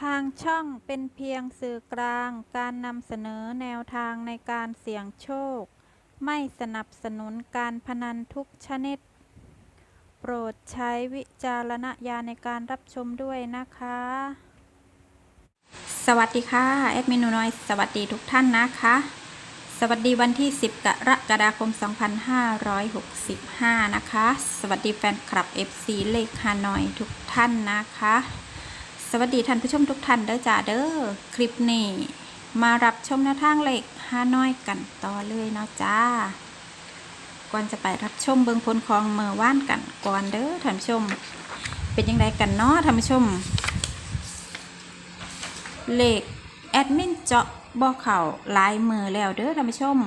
ทางช่องเป็นเพียงสื่อกลางการนำเสนอแนวทางในการเสี่ยงโชค ไม่สนับสนุนการพนันทุกชนิด โปรดใช้วิจารณญาณในการรับชมด้วยนะคะ สวัสดีค่ะแอดมินหนูน้อยสวัสดีทุกท่านนะคะ สวัสดีวันที่ 10 กรกฎาคม 2565 นะคะ สวัสดีแฟนคลับ FC เลขฮานอยทุกท่านนะคะ สวัสดีท่านผู้ชมทุกท่านเด้อจ้าเด้อคลิปนี้มารับชมแนวทางเหลขฮานอยกันต่อเลยเนาะจ้า ก่อนจะไปรับชมเบิงพลของเมื่อว่านกันก่อนเด้อท่านผู้ชม เป็นยังไงกันเนาะท่านผู้ชมเหลขแอดมินเจาะบ่อเข่าลายมือแล้วเด้อท่านผู้ชม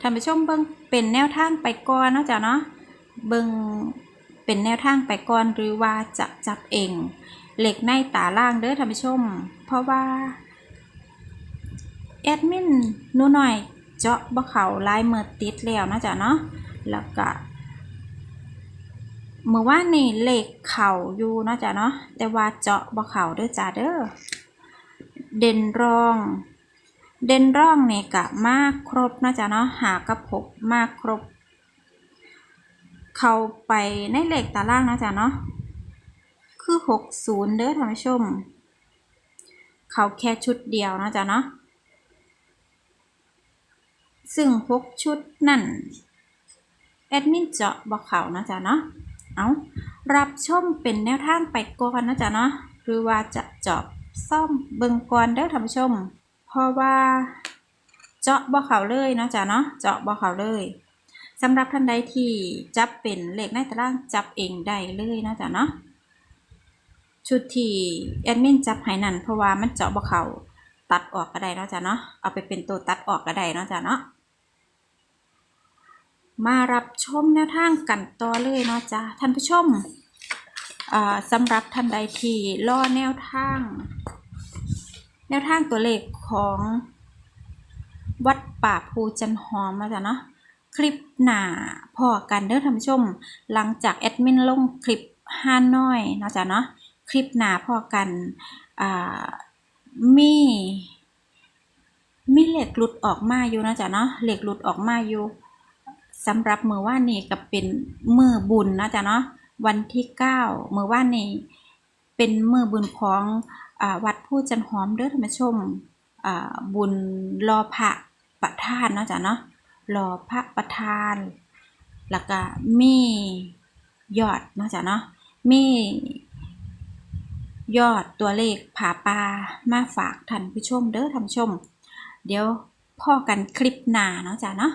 ท่านผู้ชมเบิ่งเป็นแนวทางไปก่อนเนาะจ้ะเนาะเบิ่งเป็นแนวทางไปก่อนหรือว่าจะจับเอง เหล็กในตาล่างเด้อท่านผู้ชม เพราะว่าแอดมินนูหน่อยเจาะบ่เขาลายเมือติดแล้วนะจ้ะเนาะแล้วก็เมื่อว่านนี่เลขเข่าอยู่นะจ้ะเนาะแต่ว่าเจาะบ่เขาเด้อจ้าเด้อเด่นรอง เด่นร่องเนี่ยกะมากครบนะจ๊ะเนาะหากระพบมากครบ เข้าไปในเหลขตารางนะจ๊ะเนาะ คือหกศูนย์เด้อท่านผู้ชม เขาแค่ชุดเดียวนะจ๊ะเนาะซึ่งหกชุดนั่น แอดมินเจาะบอกเขานะจ๊ะเนาะเอารับชมเป็นแนวทางไปก่อนนะจ๊ะเนาะหรือว่าจะเจาะซ่อมเบิงก่อนเด้อท่านผู้ชม เพราะว่าเจาะบ่เขาเลยนะจ้ะเนาะเจาะบ่เขาเลยสำหรับท่านใดที่จับเป็นเลขในตารางจับเองได้เลยนะจ้ะเนาะ ชุดที่แอดมินจับให้นั่นเพราะว่ามันเจาะบ่เขาตัดออกก็ได้เนาะจ้ะเนาะเอาไปเป็นตัวตัดออกก็ได้เนาะจ้ะเนาะมารับชมแนวทางกันต่อเลยเนาะจ้ะท่านผู้ชมอ่าสำหรับท่านใดที่รอแนวทาง แนวทางตัวเลขของวัดป่าภูจันหอมนะจ๊ะเนาะคลิปหน้าพอกันเด้อท่านผู้ชม หลังจากแอดมินลงคลิปห้าน้อยเนาะจ๊ะเนาะ คลิปหนาพอกันมีมีเหล็กหลุดออกมาอยู่นะจ๊ะเนาะเหล็กหลุดออกมาอยู่สำหรับมือว่านนี่กับเป็นมือบุญนะจ๊ะเนาะวันที่เก้าเมื่อว่านนี้เป็นมือบุญของอวัดผู้จันหอมเด้อท่านผู้ชมบุญรอพระประธานนะจ้ะเนาะรอพระประธาน แล้วก็มียอดนะจ้ะเนาะมี ยอดตัวเลขผาปลามาฝากท่านผู้ชมเด้อท่านผู้ชม เดี๋ยวพ่อกันคลิปหน้าเนาะจ้ะเนาะ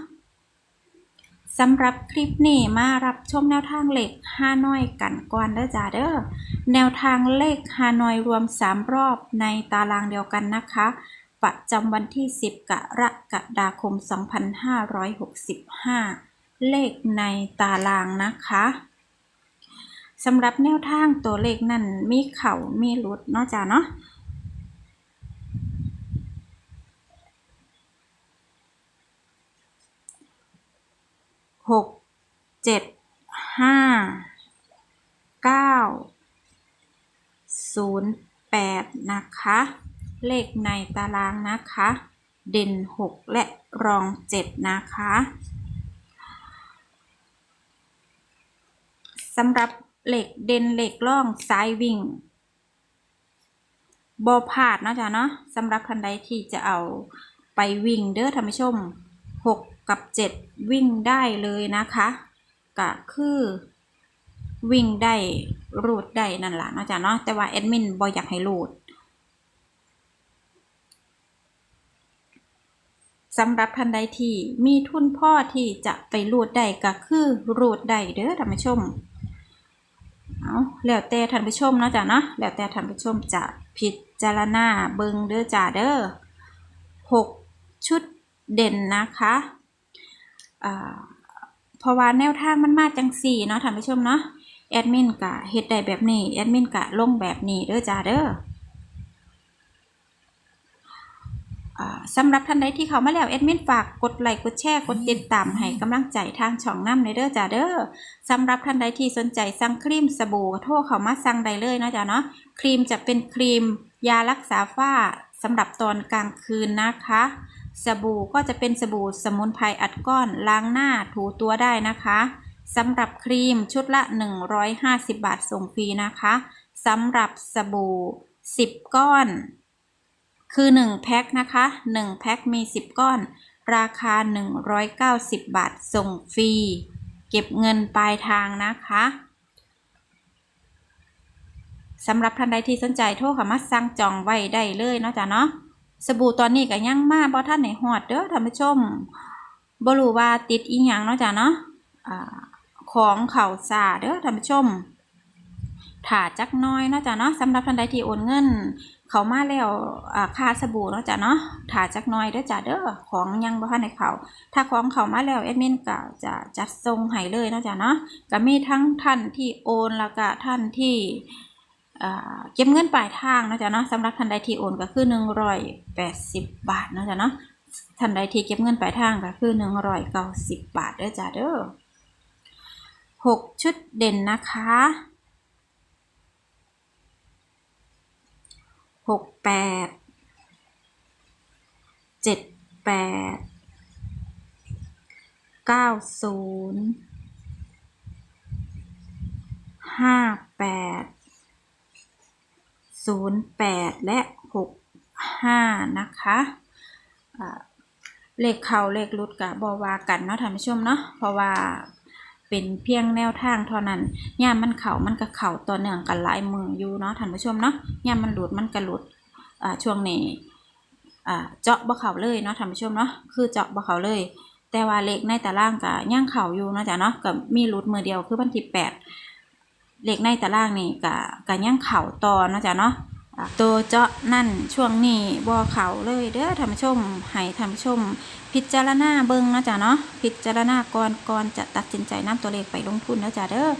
สำหรับคลิปนี้มารับชมแนวทางเลขฮานอยกันก่อนเด้อจ้าเด้อแนวทางเลขฮานอยรวม 3 รอบในตารางเดียวกันนะคะ ประจำวันที่ 10 กรกฎาคม 2565 เลขในตารางนะคะ สำหรับแนวทางตัวเลขนั้นมีเข่ามีหลุดเนาะจ้าเนาะหกเจ็ดห้าเก้าศูนย์แปดนะคะ เลขในตารางนะคะ เด่นหกและรองเจ็ดนะคะสำหรับ เหล็กเด่นเหล็กล่องซ้ายวิ่งบอพลาดเนาะจ๊ะเนาะสำหรับท่านใดที่จะเอาไปวิ่งเด้อท่านผู้ชมหกกับเจ็ดวิ่งได้เลยนะคะก็คือวิ่งได้รูดได้นั่นแหละเนาะจ๊ะเนาะแต่ว่าแอดมินบออยากให้รูดสำหรับท่านใดที่มีทุนพ่อที่จะไปรูดได้ก็คือรูดได้เด้อท่านผู้ชม เอาแล้วแต่ท่านผู้ชมเนาะจ๊ะเนาะแล้วแต่ท่านผู้ชมจะพิจารณาเบิงเด้อจ้าเด้อหกชุดเด่นนะคะอ่าเพราะว่าแนวทางมันมาจังสี่เนาะท่านผู้ชมเนาะแอดมินกะเฮ็ดได้แบบนี้แอดมินกะลงแบบนี้เด้อจ้าเด้อ อ่า สำหรับท่านใดที่เขามาแล้วแอดมินฝากกดไลค์กดแชร์กดติดตามให้กำลังใจทางช่องน้ำในเด้อจ้าเด้อสำหรับท่านใดที่สนใจสั่งครีมสบู่โทรเขามาสั่งได้เลยเนาะจ้าเนาะครีมจะเป็นครีม ยารักษาฝ้าสำหรับตอนกลางคืนนะคะ สบู่ก็จะเป็นสบู่สมุนไพรอัดก้อนล้างหน้าถูตัวได้นะคะสำหรับครีมชุดละ 150 บาทส่งฟรีนะคะสำหรับสบู่ 10 ก้อน คือ 1 แพ็คนะคะ 1 แพ็คมี 10 ก้อน ราคา 190 บาท ส่งฟรี เก็บเงินปลายทางนะคะสำหรับท่านใดที่สนใจโทรเข้ามาสั่งจองไว้ได้เลยเนาะจ้ะเนาะสบู่ตอนนี้ก็ยังมาบ่ท่านไหนฮอดเด้อท่านผู้ชมบ่รู้ว่าติดอีหยังเนาะจ้ะเนาะของเข่าซาเด้อท่านผู้ชมถ้าจักน้อยเนาะจ้ะเนาะสำหรับท่านใดที่โอนเงิน เขามาแล้วอ่าค่าสบู่เนาะจ้ะเนาะถ้าจักน้อยเด้อจ้ะเด้อของยังบ่ทันได้เขาถ้าของเขามาแล้วแอดมินก็จะจัดส่งให้เลยเนาะจ้ะเนาะก็มีทั้งท่านที่โอนแล้วก็ท่านที่เก็บเงินปลายทางนะจ๊ะเนาะสำหรับท่านใดที่โอนก็คือหนึ่งร้อยแปดสิบบาทนะจ๊ะเนาะท่านใดที่เก็บเงินปลายทางก็คือหนึ่งร้อยเก้าสิบบาทเด้อจ้ะเด้อหกชุดเด่นนะคะ หกแปดเจ็ดแปดเก้าศูนย์ห้าแปดศูนย์แปดและหกห้านะคะเลขเขาเลขรุดกับบอวากันเนาะท่านผู้ชมเนาะเพราะว่า เป็นเพียงแนวทางเท่านั้นย่ามมันเข่ามันก็เข่าต่อเนื่องกันหลายมืออยู่เนาะท่านผู้ชมเนาะย่ามมันหลุดมันก็หลุดอ่าช่วงนี้อ่าเจาะบ่เข่าเลยเนาะท่านผู้ชมเนาะคือเจาะบ่เข่าเลย แต่ว่าเลขในตารางก็ย่างเข่าอยู่เนาะจ้ะเนาะกับมีหลุดมือเดียวคือวันที่แปดเลขในตารางนี่กะกะยังเข่าต่อเนาะจ๊ะเนาะ ตัวเจาะนั่นช่วงนี้บ่เขาเลยเด้อท่านชมให้ท่านชม พิจารณาเบิ่งนะจ๊ะเนาะพิจารณาก่อนก่อนจะตัดสินใจนำตัวเลขไปลงทุนนะจ๊ะเด้อ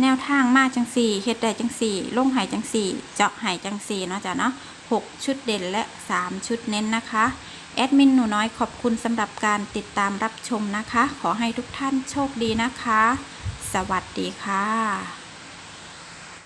แนวทางมาจังสี่เฮ็ดได้จังสี่ลงหายจังสี่เจาะหายจังสี่เนาะจ๊ะเนาะหกชุดเด่นและสามชุดเน้นนะคะแอดมินหนูน้อยขอบคุณสำหรับการติดตามรับชมนะคะ ขอให้ทุกท่านโชคดีนะคะ สวัสดีค่ะ